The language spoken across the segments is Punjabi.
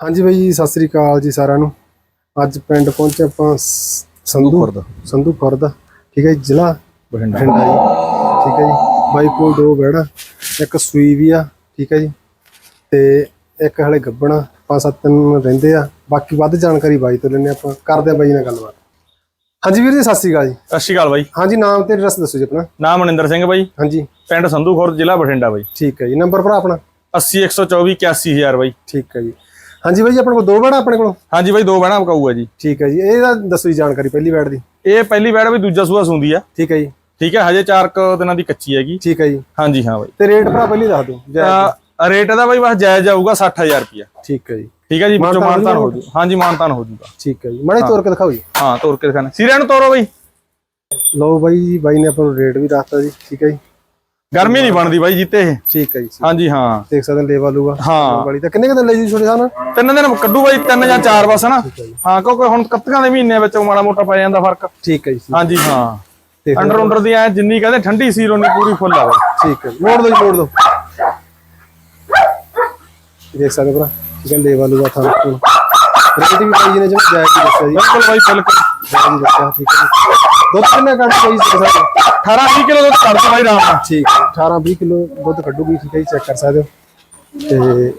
ਹਾਂਜੀ ਬਾਈ ਜੀ ਸਤਿ ਸ੍ਰੀ ਅਕਾਲ ਜੀ ਸਾਰਿਆਂ ਨੂੰ। ਅੱਜ ਪਿੰਡ ਪਹੁੰਚੇ ਆਪਾਂ ਸੰਧੂ ਖੁਰਦ। ਸੰਧੂ ਖੁਰਦ। ਠੀਕ ਹੈ ਜੀ ਜ਼ਿਲ੍ਹਾ ਬਠਿੰਡਾ। ਜੀ। ਠੀਕ ਹੈ ਜੀ ਬਾਈ ਕੋਲ ਦੋ ਬੈੜਾ ਇੱਕ ਸੂਈ ਵੀ ਆ ਠੀਕ ਹੈ ਜੀ। ਤੇ ਇੱਕ ਹਲੇ ਗੱਬਣਾ ਪੰਜ ਸੱਤ ਦਿਨ ਰਹਿੰਦੇ ਆ। ਬਾਕੀ ਵੱਧ ਜਾਣਕਾਰੀ ਬਾਈ ਤੋਂ ਲੈਣੇ ਆਪਾਂ ਕਰਦੇ ਆ ਬਾਈ ਨਾਲ ਗੱਲਬਾਤ। ਹਾਂਜੀ ਵੀਰ ਜੀ ਸਤਿ ਸ੍ਰੀ ਅਕਾਲ ਜੀ। ਸਤਿ ਸ਼੍ਰੀ ਅਕਾਲ ਬਾਈ। ਹਾਂਜੀ ਨਾਮ ਤੇ ਐਡਰੈਸ ਦੱਸੋ ਜੀ ਆਪਣਾ। ਨਾਮ ਮਨਿੰਦਰ ਸਿੰਘ ਬਾਈ। ਹਾਂਜੀ। ਪਿੰਡ ਸੰਧੂ ਖੁਰਦ ਜ਼ਿਲ੍ਹਾ ਬਠਿੰਡਾ ਬਾਈ। ਠੀਕ ਹੈ ਜੀ ਨੰਬਰ ਭਰਾ ਆਪਣਾ। 80 124 81000 ਬਾਈ। ਠੀਕ ਹੈ ਜੀ। ਹਾਂਜੀ ਬਾਈ ਜੀ ਆਪਣੇ ਕੋਲ ਦੋ ਬੈੜਾ ਆਪਣੇ ਕੋਲ? ਹਾਂਜੀ ਬਾਈ ਦੋ ਬਹਿਣਾ ਪਕਾਊਗਾ ਜੀ। ਠੀਕ ਹੈ ਜੀ ਇਹਦਾ ਦੱਸੋ ਜੀ ਜਾਣਕਾਰੀ ਪਹਿਲੀ ਬੈੜ ਦੀ। ਇਹ ਪਹਿਲੀ ਬੈੜ ਵੀ ਦੂਜਾ ਸੂਆ ਸੁੰਦੀ ਆ। ਠੀਕ ਹੈ ਜੀ। ਠੀਕ ਹੈ ਹਜੇ 4 ਕ ਦਿਨਾਂ ਦੀ ਕੱਚੀ ਹੈਗੀ। ਠੀਕ ਹੈ ਜੀ। ਹਾਂਜੀ ਹਾਂ ਬਾਈ। ਤੇ ਰੇਟ ਭਰਾ ਪਹਿਲੀ ਦੱਸ ਦਿਓ ਰੇਟ ਇਹਦਾ ਬਾਈ ਬਸ ਜਾਇਜ਼ ਜਾਊਗਾ 60000 ਰੁਪਿਆ ਠੀਕ ਹੈ ਜੀ। ਠੀਕ ਹੈ ਜੀ ਵਿੱਚੋਂ ਮਾਨਤਾਨ ਹੋ ਜੂ। ਹਾਂਜੀ ਮਾਨਤਾਨ ਹੋ ਜੂਗਾ। ਠੀਕ ਹੈ ਜੀ। ਮੜੇ ਤੋਰ ਕੇ ਦਿਖਾਓ ਜੀ। ਹਾਂ ਤੋਰ ਕੇ ਦਿਖਾਣਾ ਸੀਰਿਆਂ ਨੂੰ ਤੋਰੋ ਬਾਈ। ਲਓ ਬਾਈ ਜੀ ਬਾਈ ਨੇ ਆਪਾਂ ਨੂੰ ਰੇਟ ਵੀ ਦੱਸਤਾ ਜੀ। ਠੀਕ ਹੈ ਜੀ। ਗਰਮੀ ਨਹੀਂ ਬਣਦੀ ਬਾਈ ਜਿੱਤੇ ਇਹ। ਠੀਕ ਹੈ ਜੀ ਹਾਂਜੀ ਹਾਂ। ਦੇਖ ਸਕਦੇ ਲੇਵਾ ਲੂਗਾ। ਹਾਂ। ਵਾਲੀ ਤਾਂ ਕਿੰਨੇ ਕਿੰਨੇ ਲਈ ਜੀ ਛੋਟੇ ਸਾਨ ਤਿੰਨ ਦਿਨ ਕੱਢੂ ਬਾਈ ਤਿੰਨ ਜਾਂ ਚਾਰ ਬਸ ਨਾ ਹਾਂ ਕਿਉਂਕਿ ਹੁਣ ਕੱਤਕਾਂ ਦੇ ਮਹੀਨੇ ਵਿੱਚ ਮਾੜਾ ਮੋਟਾ ਪੈ ਜਾਂਦਾ ਫ਼ਰਕ। ਠੀਕ ਹੈ ਜੀ ਹਾਂਜੀ ਹਾਂ। ਅੰਡਰ ਅੰਡਰ ਦੀ ਐ ਜਿੰਨੀ ਕਹਿੰਦੇ ਠੰਡੀ ਸੀ ਰੋਣੀ ਪੂਰੀ ਫੁੱਲ ਆ ਠੀਕ ਹੈ। ਮੋੜ ਦੋ ਜੀ ਮੋੜ ਦੋ। ਦੇਖ ਸਕਦੇ ਭਰਾ ਠੀਕ ਹੈ ਲੇਵਾ ਲੂਗਾ ਥਾਂ ਰੇਟ ਵੀ ਬਾਈ ਜੀ ਨੇ ਜਿਹੜਾ ਜਾਇਜ਼ ਦੱਸਿਆ ਜੀ। ਬਿਲਕੁਲ ਬਾਈ ਬਿਲਕੁਲ। ਜਾਇਜ਼ ਹੀ ਦੱਸਿਆ ਠੀਕ ਹੈ ਦੁੱਧ ਕਿੰਨਾ ਕੱਢ ਕੋਈ ਸਕਦੇ 18 20 ਕਿਲੋ ਦੁੱਧ ਕੱਢ ਦੋ ਬਾਈ ਆਰਾਮ ਨਾਲ। ਠੀਕ ਹੈ 18 20 ਕਿਲੋ ਦੁੱਧ ਕੱਢੂਗੀ ਠੀਕ ਹੈ ਜੀ ਚੈੱਕ ਕਰ ਸਕਦੇ ਹੋ। ਤੇ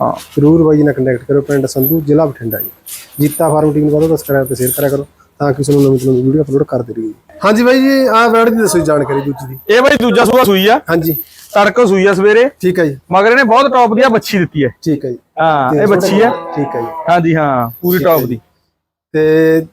ਹਾਂ ਜ਼ਰੂਰ ਬਾਈ ਨਾਲ ਕੰਟੈਕਟ ਕਰੋ ਪਿੰਡ ਸੰਧੂ ਜ਼ਿਲ੍ਹਾ ਬਠਿੰਡਾ ਜੀ। ਜੀਤਾ ਫਾਰਮ ਟੀਮ ਨੂੰ ਕਰੋ ਸਬਸਕ੍ਰਾਈਬ ਤੇ ਸ਼ੇਅਰ ਕਰਿਆ ਕਰੋ ਤਾਂ ਕਿ ਤੁਹਾਨੂੰ ਨਵੀਂ ਤੋਂ ਨਵੀਂ ਵੀਡੀਓ ਅਪਲੋਡ ਕਰਦੇ ਰਹੀਏ ਹਾਂਜੀ ਬਾਈ ਜੀ ਆਹ ਵਰਡ ਦੀ ਦੱਸੋ ਜਾਣਕਾਰੀ ਦੂਜੀ ਦੀ। ਇਹ ਬਾਈ ਦੂਜਾ ਸੂਆ ਸੂਈ ਆ। ਹਾਂਜੀ। ਤੜਕੋ ਸੂਈ ਆ ਸਵੇਰੇ। ਠੀਕ ਹੈ ਜੀ। ਮਗਰ ਇਹਨੇ ਬਹੁਤ ਟੌਪ ਦੀ ਆ ਬੱਚੀ ਦਿੱਤੀ ਹੈ। ਠੀਕ ਹੈ ਜੀ। ਹਾਂ ਇਹ ਬੱਚੀ ਹੈ ਠੀਕ ਹੈ ਜੀ। ਹਾਂਜੀ ਹਾਂ ਪੂਰੀ ਟੌਪ ਦੀ। ਤੇ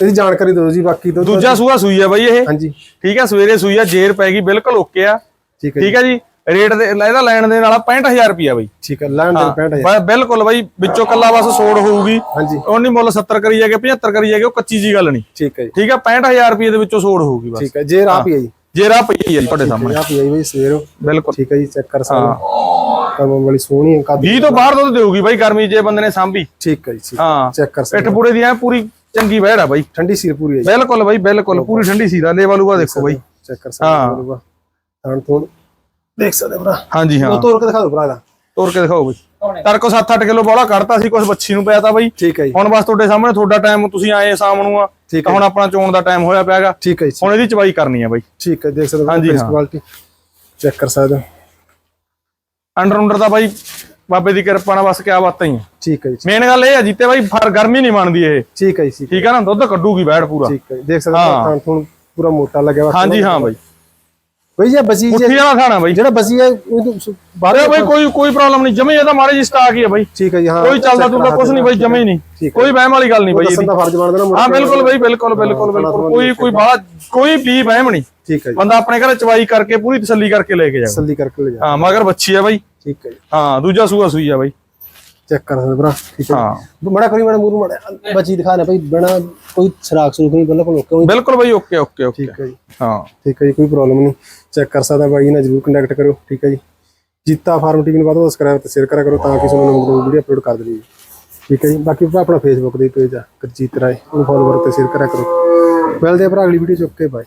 ਇਹਦੀ ਜਾਣਕਾਰੀ ਦਿਓ ਜੀ ਬਾਕੀ ਤੋਂ ਦੂਜਾ ਸੂਆ ਸੂਈ ਆ ਬਾਈ ਇਹ। ਹਾਂਜੀ। ਠੀਕ ਆ ਸਵੇਰੇ ਸੂਈ ਆ ਜੇਰ ਪੈ ਗਈ ਬਿਲਕੁਲ ਓਕੇ ਆ। ਠੀਕ ਹੈ ਠੀਕ ਆ ਜੀ। ਰੇਟ ਦੇ ਇਹਦਾ ਲੈਣ ਦੇ ਨਾਲ 65000 ਰੁਪਿਆ ਬਾਈ। ਠੀਕ ਹੈ ਲੈਣ ਦੇ 65000 ਬਸ ਬਿਲਕੁਲ ਬਾਈ ਵਿੱਚੋਂ ਕੱਲਾ ਬਸ ਸੋੜ ਹੋਊਗੀ। ਹਾਂਜੀ। ਉਹ ਨਹੀਂ ਮੁੱਲ 70 ਕਰੀ ਜਾਗੇ 75 ਕਰੀ ਜਾਗੇ ਉਹ ਕੱਚੀ ਜੀ ਗੱਲ ਨਹੀਂ। ਠੀਕ ਹੈ ਜੀ। ਠੀਕ ਆ 65000 ਰੁਪਏ ਦੇ ਵਿੱਚੋਂ ਸੋੜ ਹੋਊਗੀ ਬਸ। ਠੀਕ ਹੈ ਜੇ ਰਾਹ ਪਈ ਹੈ ਜੀ। ਜੇਰਾ ਪਈ ਹੈ ਜੀ ਤੁਹਾਡੇ ਸਾਹਮਣੇ। ਰਾਹ ਪਈ ਹੈ ਜੀ ਬਾਈ ਸਵੇਰੋ। ਬਿਲਕੁਲ। ਠੀਕ ਹੈ ਜੀ ਚੈੱਕ ਕਰ ਸਕਦੇ ਹੋ। ਕੰਮ ਵਾਲੀ ਸੋਹਣੀ ਹੈ ਕੱਦ 20 ਤੋਂ ਬਾਹਰ ਦੁੱਧ ਦੇਊਗੀ ਬਾਈ ਗਰਮੀ ਜੇ ਬੰਦੇ ਨੇ ਸਾਂਭੀ। ਠੀਕ ਹੈ ਜੀ ਹਾਂ। ਚੈੱਕ ਕਰ ਸਕਦੇ ਪਿੱਠ ਪੂੜੇ ਦੀ ਐ ਪੂਰੀ ਚੰਗੀ ਵਹਿੜ ਆ ਬਾਈ। ਠੰਡੀ ਸੀਰ ਪੂਰੀ ਹੈ ਜੀ। ਬਿਲਕੁਲ ਬਾਈ ਬਿਲਕੁਲ। ਪੂਰੀ ਠੰਡੀ ਸੀ ਦਾ ਲੇਵਾ ਲੂਗਾ ਦੇਖੋ ਬਾਈ। ਚੈੱਕ ਕਰ ਸਕਦੇ ਹੋ ਹਾਂ। ਤੋਂ ਦੇਖ ਸਕਦੇ ਭਰਾ। ਹਾਂਜੀ ਹਾਂ। ਉਹ ਤੋੜ ਕੇ ਦਿਖਾ ਦਿਓ ਭਰਾ ਦਾ ਤੋਰ ਕੇ ਦਿਖਾਓ ਬਾਈ। ਤਰ ਕੋ 7-8 ਕਿਲੋ ਬੋਲਾ ਕੱਢਤਾ ਸੀ ਕੁਝ ਬੱਚੀ ਨੂੰ ਪਿਆ ਤਾ ਬਾਈ। ਠੀਕ ਹੈ ਜੀ। ਹੁਣ ਬਸ ਤੁਹਾਡੇ ਸਾਹਮਣੇ ਤੁਹਾਡਾ ਟਾਈਮ ਤੁਸੀਂ ਆਏ ਸ਼ਾਮ ਨੂੰ ਆ। ਠੀਕ ਤਾਂ ਹੁਣ ਆਪਣਾ ਚੋਣ ਦਾ ਟਾਈਮ ਹੋਇਆ ਪਿਆਗਾ। ਠੀਕ ਹੈ ਜੀ। ਹੁਣ ਇਹਦੀ ਚਵਾਈ ਕਰਨੀ ਆ ਬਾਈ। ਠੀਕ ਹੈ ਦੇਖ ਸਕਦੇ ਹੋ ਹਾਂਜੀ। ਕੁਆਲਿਟੀ ਚੈੱਕ ਕਰ ਸਕਦੇ ਹੋ। ਅੰਡਰ ਅੰਡਰ ਦਾ ਬਾਈ। ਬਾਬੇ ਦੀ ਕਿਰਪਾ ਨਾਲ ਬਸ ਕਿਆ ਬਾਤਾਂ ਹੀ ਠੀਕ ਹੈ ਜੀ ਮੇਨ ਗੱਲ ਇਹ ਆ ਜਿੱਤੇ ਬਾਈ ਫਰ ਗਰਮੀ ਨਹੀਂ ਮੰਨਦੀ ਇਹ। ਠੀਕ ਹੈ ਜੀ ਠੀਕ- ਆ ਨਾ ਦੁੱਧ ਕੱਢੂਗੀ ਬੈੜ ਪੂਰਾ। ਠੀਕ ਹੈ। ਦੇਖ ਸਕਦੇ ਹੋ ਥਾਂ ਥੂਣ ਪੂਰਾ ਮੋਟਾ ਲੱਗਿਆ ਵਾ ਹਾਂਜੀ ਹਾਂ ਬਾਈ। ਬਈ ਜੇ ਬਸੀ ਜੇ ਮੁੱਠੀ ਵਾਲਾ ਖਾਣਾ ਬਾਈ। ਜਿਹੜਾ ਬਸੀ ਹੈ ਅਰੇ ਬਾਈ ਕੋਈ ਕੋਈ ਪ੍ਰੋਬਲਮ ਨਹੀਂ ਜਮੇ ਇਹਦਾ ਮਾਰੇ ਜੀ ਸਟਾਕ ਹੀ ਆ ਬਾਈ। ਠੀਕ ਹੈ ਜੀ ਹਾਂ ਕੋਈ ਚੱਲਦਾ ਤੁਲਦਾ ਕੁਝ ਨਹੀਂ ਬਾਈ ਜਮੇ ਹੀ। ਨਹੀਂ। ਹੈ। ਕੋਈ ਵਹਿਮ ਵਾਲੀ ਗੱਲ ਨਹੀਂ ਬਾਈ ਇਹਦੀ। ਫਰਜ਼ ਮੁੜ ਹਾਂ। ਬਿਲਕੁਲ ਬਾਈ ਬਿਲਕੁਲ ਬਿਲਕੁਲ ਬਿਲਕੁਲ। ਕੋਈ ਕੋਈ ਬਾਹਲਾ ਕੋਈ ਵੀ ਵਹਿਮ ਨਹੀਂ। ਠੀਕ ਹੈ ਜੀ। ਬੰਦਾ ਆਪਣੇ ਘਰੇ ਚਵਾਈ ਕਰਕੇ ਪੂਰੀ ਤਸੱਲੀ ਕਰਕੇ ਲੈ ਕੇ ਜਾਵੇ। ਤਸੱਲੀ ਕਰਕੇ ਲੈ ਜਾ। ਹਾਂ ਮਗਰ ਬੱਚੀ ਆ ਬਾਈ। ਠੀਕ ਹੈ ਜੀ। ਹਾਂ ਦੂਜਾ ਸੂਆ ਸੂਈ ਆ ਬਾਈ। ਚੈੱਕ ਕਰ ਸਕਦੇ ਭਰਾ ਠੀਕ ਹੈ ਹਾਂ। ਬੜਾ ਕਰੀ ਬੜਾ ਮੂਰ ਮੜਾ ਬੱਚੀ ਦਿਖਾ ਨਾ ਭਾਈ ਬਣਾ ਕੋਈ ਸਰਾਖ ਸਰੂਖ ਨਹੀਂ ਬਿਲਕੁਲ ਓਕੇ ਹੋਈ। ਬਿਲਕੁਲ ਬਾਈ ਓਕੇ ਓਕੇ ਓਕੇ ਠੀਕ ਹੈ ਜੀ। ਹਾਂ। ਠੀਕ ਹੈ ਜੀ ਕੋਈ ਪ੍ਰੋਬਲਮ ਨਹੀਂ। ਚੈੱਕ ਕਰ ਸਕਦਾ ਬਾਈ ਨਾਲ ਜਰੂਰ ਕੰਟੈਕਟ ਕਰੋ ਠੀਕ ਹੈ ਜੀ। ਜੀਤਾ ਫਾਰਮ ਟੀਵੀ ਨੂੰ ਵੱਧ ਤੋਂ ਸਬਸਕ੍ਰਾਈਬ ਤੇ ਸ਼ੇਅਰ ਕਰਿਆ ਕਰੋ ਤਾਂ ਕਿ ਤੁਹਾਨੂੰ ਨਵੀਂ ਵੀਡੀਓ ਅਪਲੋਡ ਕਰ ਦੇਈਏ। ਠੀਕ ਹੈ ਜੀ ਬਾਕੀ ਭਰਾ ਆਪਣਾ ਫੇਸਬੁੱਕ ਦੇ ਪੇਜ ਆ ਗੁਰਜੀਤ ਰਾਏ। ਉਹਨੂੰ ਫੋਲੋ ਕਰੋ ਤੇ ਸ਼ੇਅਰ ਕਰਿਆ ਕਰੋ। ਮਿਲਦੇ ਆ ਭਰਾ ਅਗਲੀ ਵੀਡੀਓ ਚ ਓਕੇ ਬਾਏ